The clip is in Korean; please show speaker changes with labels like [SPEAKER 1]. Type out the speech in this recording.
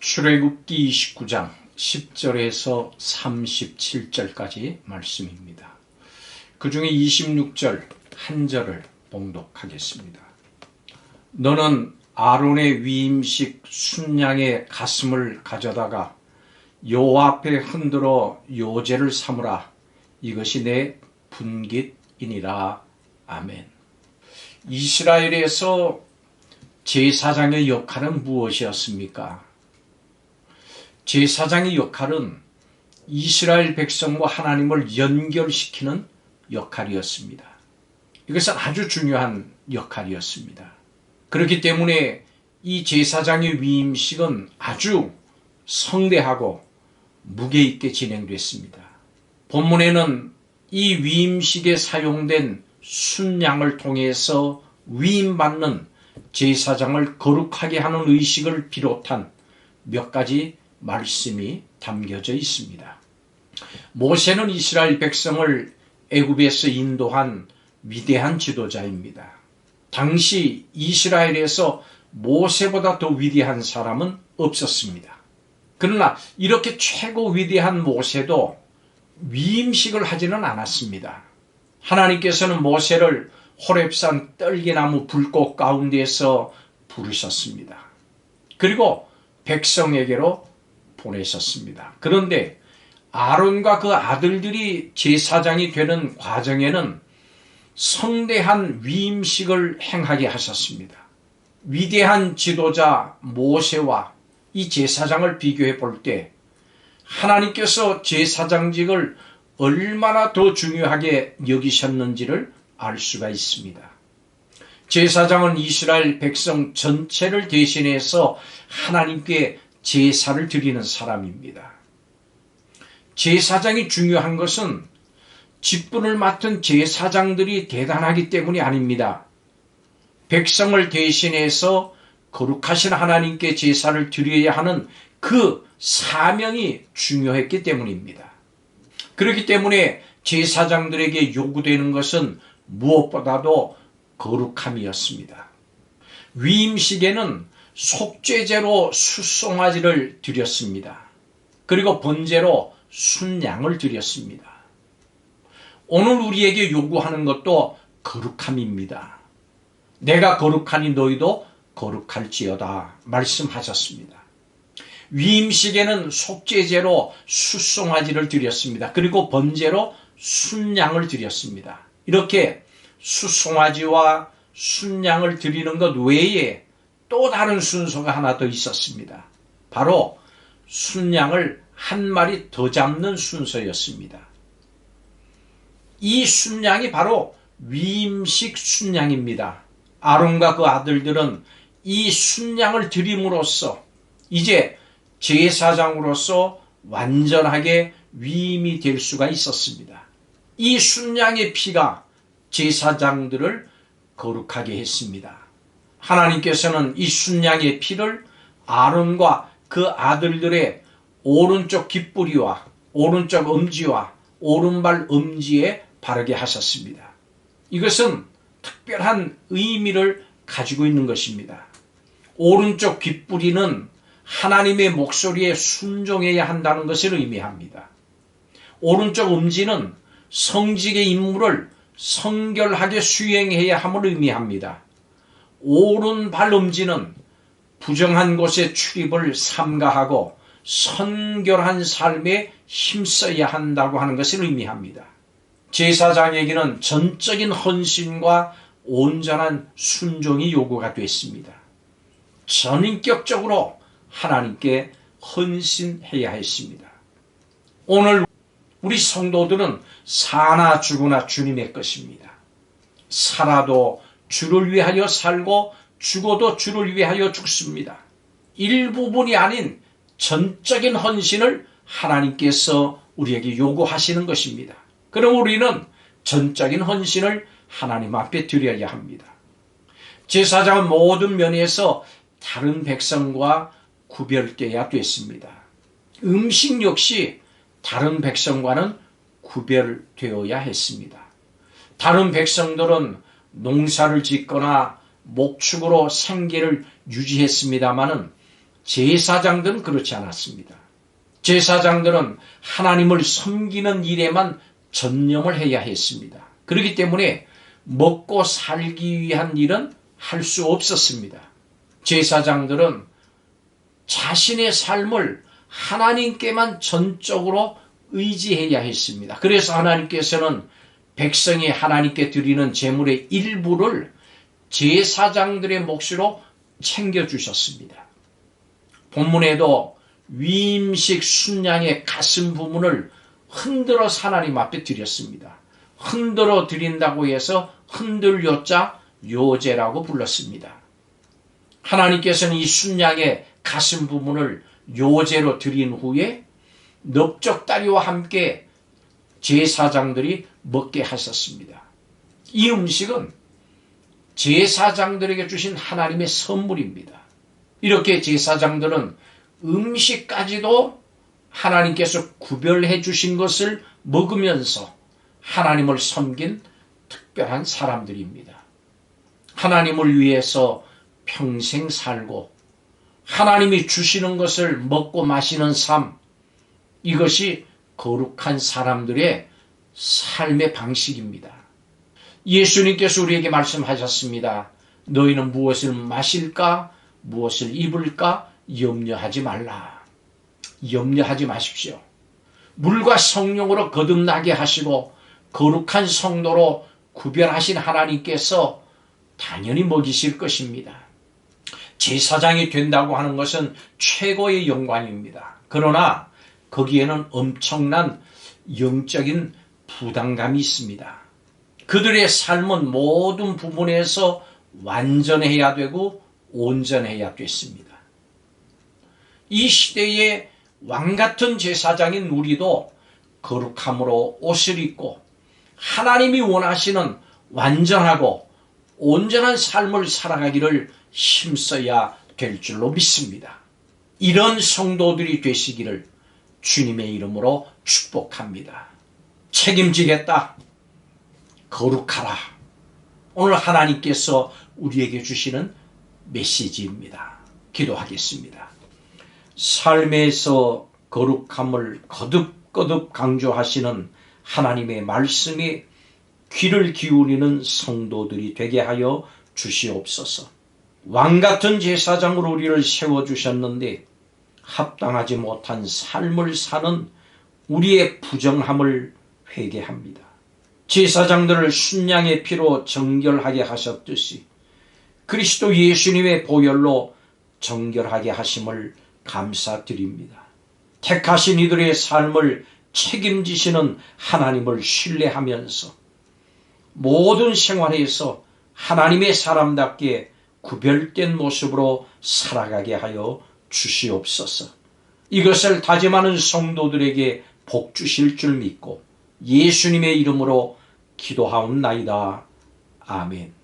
[SPEAKER 1] 출애굽기 29장 10절에서 37절까지 말씀입니다. 그 중에 26절 한 절을 봉독하겠습니다. 너는 아론의 위임식 순양의 가슴을 가져다가 요 앞에 흔들어 요제를 삼으라. 이것이 내 분깃이니라. 아멘. 이스라엘에서 제사장의 역할은 무엇이었습니까? 제사장의 역할은 이스라엘 백성과 하나님을 연결시키는 역할이었습니다. 이것은 아주 중요한 역할이었습니다. 그렇기 때문에 이 제사장의 위임식은 아주 성대하고 무게 있게 진행됐습니다. 본문에는 이 위임식에 사용된 순양을 통해서 위임받는 제사장을 거룩하게 하는 의식을 비롯한 몇 가지 말씀이 담겨져 있습니다. 모세는 이스라엘 백성을 애굽에서 인도한 위대한 지도자입니다. 당시 이스라엘에서 모세보다 더 위대한 사람은 없었습니다. 그러나 이렇게 최고 위대한 모세도 위임식을 하지는 않았습니다. 하나님께서는 모세를 호렙산 떨기나무 불꽃 가운데서 부르셨습니다. 그리고 백성에게로 보내셨습니다. 그런데 아론과 그 아들들이 제사장이 되는 과정에는 성대한 위임식을 행하게 하셨습니다. 위대한 지도자 모세와 이 제사장을 비교해 볼 때 하나님께서 제사장직을 얼마나 더 중요하게 여기셨는지를 알 수가 있습니다. 제사장은 이스라엘 백성 전체를 대신해서 하나님께 제사를 드리는 사람입니다. 제사장이 중요한 것은 직분을 맡은 제사장들이 대단하기 때문이 아닙니다. 백성을 대신해서 거룩하신 하나님께 제사를 드려야 하는 그 사명이 중요했기 때문입니다. 그렇기 때문에 제사장들에게 요구되는 것은 무엇보다도 거룩함이었습니다. 위임식에는 속죄제로 수송아지를 드렸습니다. 그리고 번제로 순양을 드렸습니다. 오늘 우리에게 요구하는 것도 거룩함입니다. 내가 거룩하니 너희도 거룩할지어다 말씀하셨습니다. 위임식에는 속죄제로 수송아지를 드렸습니다. 그리고 번제로 순양을 드렸습니다. 이렇게 수송아지와 순양을 드리는 것 외에 또 다른 순서가 하나 더 있었습니다. 바로 순양을 한 마리 더 잡는 순서였습니다. 이 순양이 바로 위임식 순양입니다. 아론과 그 아들들은 이 순양을 드림으로써 이제 제사장으로서 완전하게 위임이 될 수가 있었습니다. 이 순양의 피가 제사장들을 거룩하게 했습니다. 하나님께서는 이 순양의 피를 아론과 그 아들들의 오른쪽 깃뿌리와 오른쪽 엄지와 오른발 엄지에 바르게 하셨습니다. 이것은 특별한 의미를 가지고 있는 것입니다. 오른쪽 깃뿌리는 하나님의 목소리에 순종해야 한다는 것을 의미합니다. 오른쪽 엄지는 성직의 임무를 성결하게 수행해야 함을 의미합니다. 오른발 엄지는 부정한 곳에 출입을 삼가하고 선결한 삶에 힘써야 한다고 하는 것을 의미합니다. 제사장에게는 전적인 헌신과 온전한 순종이 요구가 됐습니다. 전인격적으로 하나님께 헌신해야 했습니다. 오늘 우리 성도들은 사나 죽으나 주님의 것입니다. 살아도 주를 위하여 살고 죽어도 주를 위하여 죽습니다. 일부분이 아닌 전적인 헌신을 하나님께서 우리에게 요구하시는 것입니다. 그럼 우리는 전적인 헌신을 하나님 앞에 드려야 합니다. 제사장은 모든 면에서 다른 백성과 구별되어야 됐습니다. 음식 역시 다른 백성과는 구별되어야 했습니다. 다른 백성들은 농사를 짓거나 목축으로 생계를 유지했습니다마는 제사장들은 그렇지 않았습니다. 제사장들은 하나님을 섬기는 일에만 전념을 해야 했습니다. 그렇기 때문에 먹고 살기 위한 일은 할 수 없었습니다. 제사장들은 자신의 삶을 하나님께만 전적으로 의지해야 했습니다. 그래서 하나님께서는 백성이 하나님께 드리는 제물의 일부를 제사장들의 몫으로 챙겨주셨습니다. 본문에도 위임식 순양의 가슴 부분을 흔들어 하나님 앞에 드렸습니다. 흔들어 드린다고 해서 흔들요자 요제라고 불렀습니다. 하나님께서는 이 순양의 가슴 부분을 요제로 드린 후에 넓적다리와 함께 제사장들이 먹게 하셨습니다. 이 음식은 제사장들에게 주신 하나님의 선물입니다. 이렇게 제사장들은 음식까지도 하나님께서 구별해 주신 것을 먹으면서 하나님을 섬긴 특별한 사람들입니다. 하나님을 위해서 평생 살고 하나님이 주시는 것을 먹고 마시는 삶, 이것이 거룩한 사람들의 삶의 방식입니다. 예수님께서 우리에게 말씀하셨습니다. 너희는 무엇을 마실까, 무엇을 입을까 염려하지 말라. 염려하지 마십시오. 물과 성령으로 거듭나게 하시고 거룩한 성도로 구별하신 하나님께서 당연히 먹이실 것입니다. 제사장이 된다고 하는 것은 최고의 영광입니다. 그러나 거기에는 엄청난 영적인 부담감이 있습니다. 그들의 삶은 모든 부분에서 완전해야 되고 온전해야 됐습니다. 이 시대의 왕 같은 제사장인 우리도 거룩함으로 옷을 입고 하나님이 원하시는 완전하고 온전한 삶을 살아가기를 힘써야 될 줄로 믿습니다. 이런 성도들이 되시기를 주님의 이름으로 축복합니다. 책임지겠다. 거룩하라. 오늘 하나님께서 우리에게 주시는 메시지입니다. 기도하겠습니다. 삶에서 거룩함을 거듭거듭 강조하시는 하나님의 말씀이 귀를 기울이는 성도들이 되게 하여 주시옵소서. 왕 같은 제사장으로 우리를 세워주셨는데 합당하지 못한 삶을 사는 우리의 부정함을 회개합니다. 제사장들을 순양의 피로 정결하게 하셨듯이 그리스도 예수님의 보혈로 정결하게 하심을 감사드립니다. 택하신 이들의 삶을 책임지시는 하나님을 신뢰하면서 모든 생활에서 하나님의 사람답게 구별된 모습으로 살아가게 하여 주시옵소서. 이것을 다짐하는 성도들에게 복 주실 줄 믿고 예수님의 이름으로 기도하옵나이다. 아멘.